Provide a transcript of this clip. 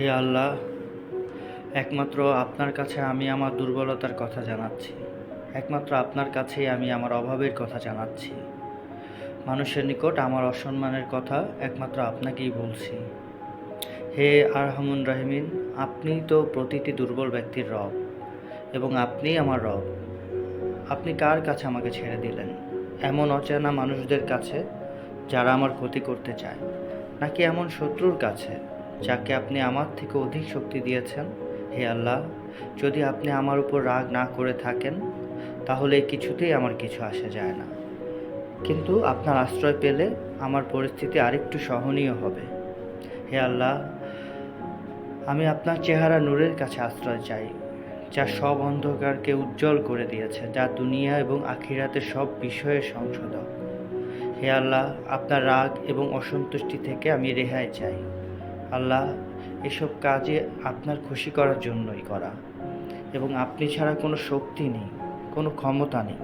হে আল্লাহ, একমাত্র আপনার কাছে আমি আমার দুর্বলতার কথা জানাচ্ছি। একমাত্র আপনার কাছেই আমি আমার অভাবের কথা জানাচ্ছি। মানুষের নিকট আমার অসম্মানের কথা একমাত্র আপনাকেই বলছি। হে আরহামুন রাহিমিন, আপনি তো প্রতিটি দুর্বল ব্যক্তির রব এবং আপনিই আমার রব। আপনি কার কাছে আমাকে ছেড়ে দিলেন? এমন অচেনা মানুষদের কাছে যারা আমার ক্ষতি করতে চায়, নাকি এমন শত্রুর কাছে? যাকে আপনি আমার থেকে অধিক শক্তি দিয়েছেন, হে আল্লাহ, যদি আপনি আমার উপর রাগ না করে থাকেন, তাহলে কিছুতেই আমার কিছু আসা যায় না। কিন্তু আপনার আশ্রয় পেলে আমার পরিস্থিতি আরেকটু সহনীয় হবে। হে আল্লাহ, আমি আপনার চেহারা নূরের কাছে আশ্রয় চাই, যা সব অন্ধকারকে উজ্জ্বল করে দিয়েছে, যা দুনিয়া এবং আখিরাতে সব বিষয়ে সংশোধক। হে আল্লাহ, আপনার রাগ এবং অসন্তুষ্টি থেকে আমি রেহাই চাই। আল্লাহ এসব কাজে আপনার খুশি করার জন্যই করা। এবং আপনি ছাড়া কোনো শক্তি নেই, কোনো ক্ষমতা নেই।